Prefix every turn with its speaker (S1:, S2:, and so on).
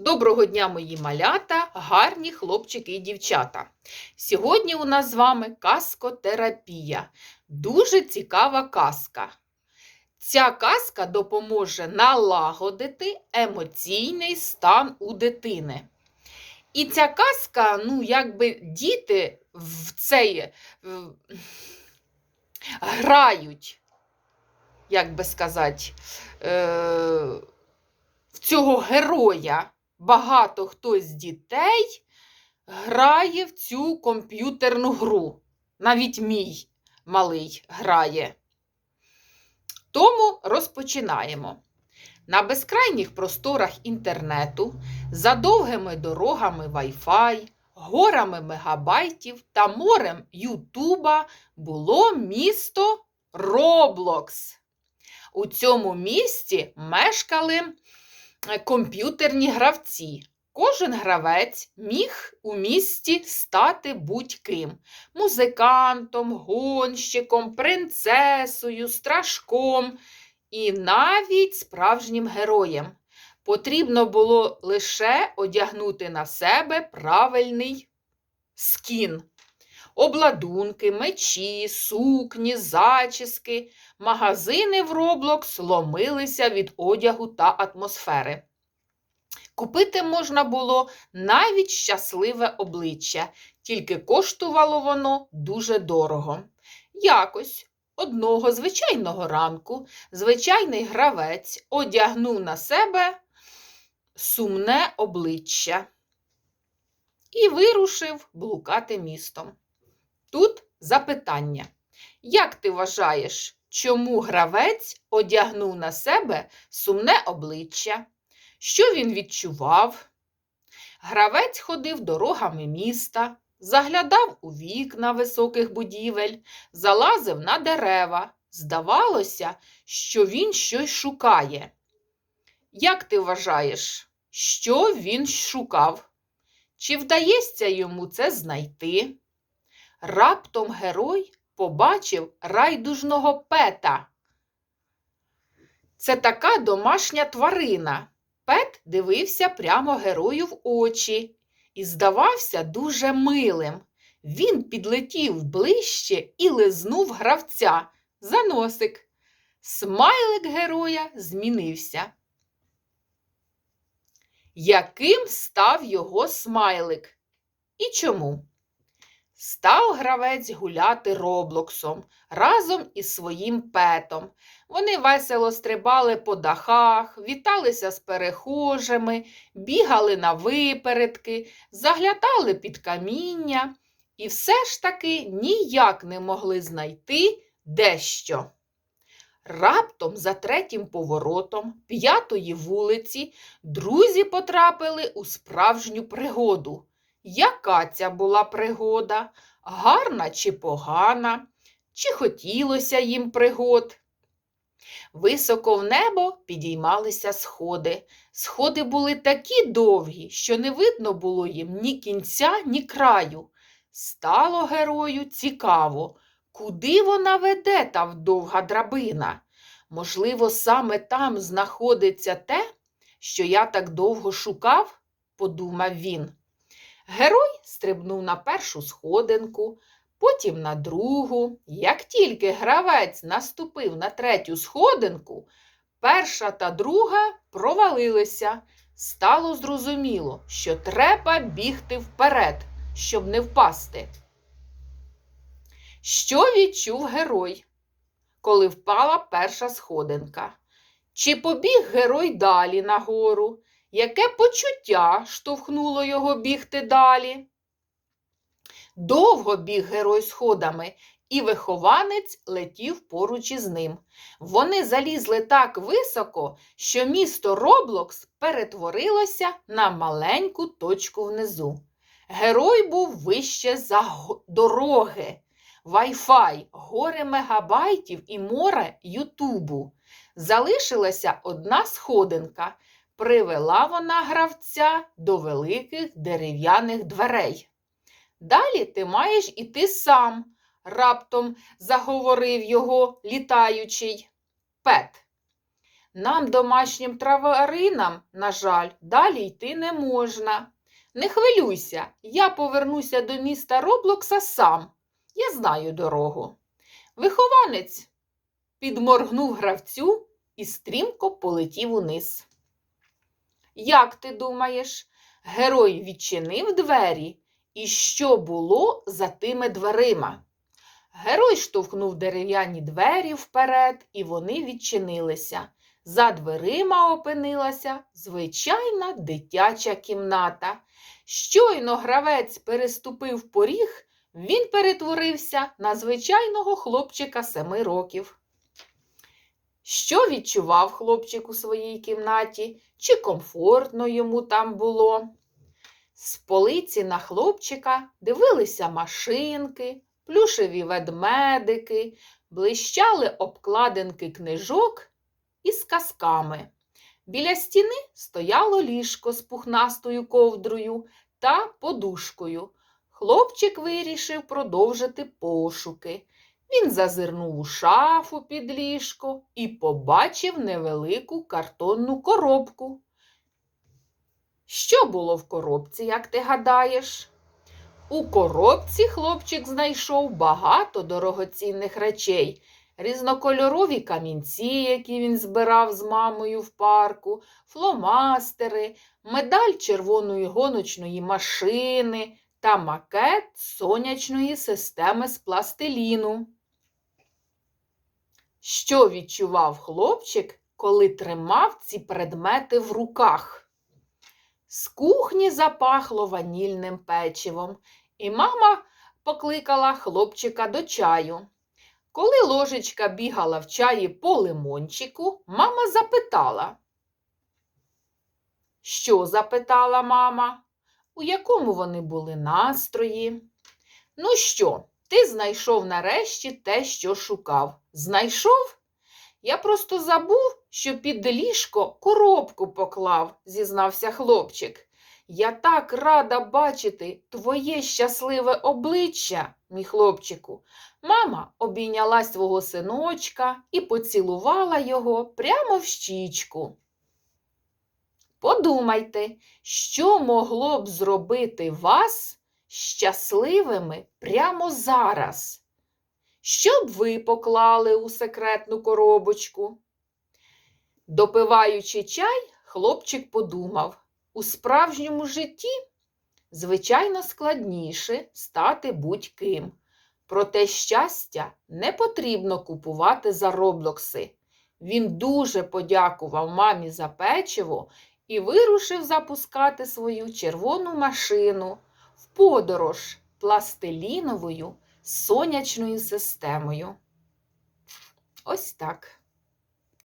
S1: Доброго дня, мої малята, гарні хлопчики і дівчата. Сьогодні у нас з вами казкотерапія. Дуже цікава казка. Ця казка допоможе налагодити емоційний стан у дитини. І ця казка, ну, якби діти в цей в, грають, як би сказати, е, в цього героя багато хто з дітей грає в цю комп'ютерну гру. Навіть мій малий грає. Тому розпочинаємо. На безкрайніх просторах інтернету, за довгими дорогами Wi-Fi, горами мегабайтів та морем Ютуба було місто Роблокс. У цьому місті мешкали комп'ютерні гравці. Кожен гравець міг у місті стати будь-ким музикантом, гонщиком, принцесою, страшком і навіть справжнім героєм. Потрібно було лише одягнути на себе правильний скін. Обладунки, мечі, сукні, зачіски, магазини в Роблокс ломилися від одягу та атмосфери. Купити можна було навіть щасливе обличчя, тільки коштувало воно дуже дорого. Якось одного звичайного ранку звичайний гравець одягнув на себе сумне обличчя і вирушив блукати містом. Тут запитання. Як ти вважаєш, чому гравець одягнув на себе сумне обличчя? Що він відчував? Гравець ходив дорогами міста, заглядав у вікна високих будівель, залазив на дерева. Здавалося, що він щось шукає. Як ти вважаєш, що він шукав? Чи вдається йому це знайти? Раптом герой побачив райдужного пета. Це така домашня тварина. Пет дивився прямо герою в очі і здавався дуже милим. Він підлетів ближче і лизнув гравця за носик. Смайлик героя змінився. Яким став його смайлик? І чому? Став гравець гуляти роблоксом разом із своїм петом. Вони весело стрибали по дахах, віталися з перехожими, бігали на випередки, заглядали під каміння і все ж таки ніяк не могли знайти дещо. Раптом за третім поворотом п'ятої вулиці друзі потрапили у справжню пригоду. Яка ця була пригода? Гарна чи погана? Чи хотілося їм пригод? Високо в небо підіймалися сходи. Сходи були такі довгі, що не видно було їм ні кінця, ні краю. Стало герою цікаво, куди вона веде та довга драбина. Можливо, саме там знаходиться те, що я так довго шукав, подумав він. Герой стрибнув на першу сходинку, потім на другу. Як тільки гравець наступив на третю сходинку, перша та друга провалилися. Стало зрозуміло, що треба бігти вперед, щоб не впасти. Що відчув герой, коли впала перша сходинка? Чи побіг герой далі нагору? Яке почуття штовхнуло його бігти далі? Довго біг герой сходами, і вихованець летів поруч із ним. Вони залізли так високо, що місто Роблокс перетворилося на маленьку точку внизу. Герой був вище за дороги, Wi-Fi, гори мегабайтів і море Ютубу. Залишилася одна сходинка. Привела вона гравця до великих дерев'яних дверей. Далі ти маєш іти сам, раптом заговорив його літаючий пет. Нам, домашнім тваринам, на жаль, далі йти не можна. Не хвилюйся, я повернуся до міста Роблокса сам. Я знаю дорогу. Вихованець підморгнув гравцю і стрімко полетів униз. Як ти думаєш, герой відчинив двері? І що було за тими дверима? Герой штовхнув дерев'яні двері вперед, і вони відчинилися. За дверима опинилася звичайна дитяча кімната. Щойно гравець переступив поріг, він перетворився на звичайного хлопчика семи років. Що відчував хлопчик у своїй кімнаті, чи комфортно йому там було? З полиці на хлопчика дивилися машинки, плюшеві ведмедики, блищали обкладинки книжок із казками. Біля стіни стояло ліжко з пухнастою ковдрою та подушкою. Хлопчик вирішив продовжити пошуки. Він зазирнув у шафу під ліжко і побачив невелику картонну коробку. Що було в коробці, як ти гадаєш? У коробці хлопчик знайшов багато дорогоцінних речей, різнокольорові камінці, які він збирав з мамою в парку, фломастери, медаль червоної гоночної машини та макет сонячної системи з пластиліну. Що відчував хлопчик, коли тримав ці предмети в руках? З кухні запахло ванільним печивом, і мама покликала хлопчика до чаю. Коли ложечка бігала в чаї по лимончику, мама запитала. Що запитала мама? У якому вони були настрої? Ну що, ти знайшов нарешті те, що шукав. Знайшов? Я просто забув, що під ліжко коробку поклав, зізнався хлопчик. Я так рада бачити твоє щасливе обличчя, мій хлопчику. Мама обійняла свого синочка і поцілувала його прямо в щічку. Подумайте, що могло б зробити вас щасливими прямо зараз? Що б ви поклали у секретну коробочку? Допиваючи чай, хлопчик подумав, у справжньому житті, звичайно, складніше стати будь-ким. Проте щастя не потрібно купувати за роблокси. Він дуже подякував мамі за печиво і вирушив запускати свою червону машину в подорож пластиліновою сонячною системою. Ось так.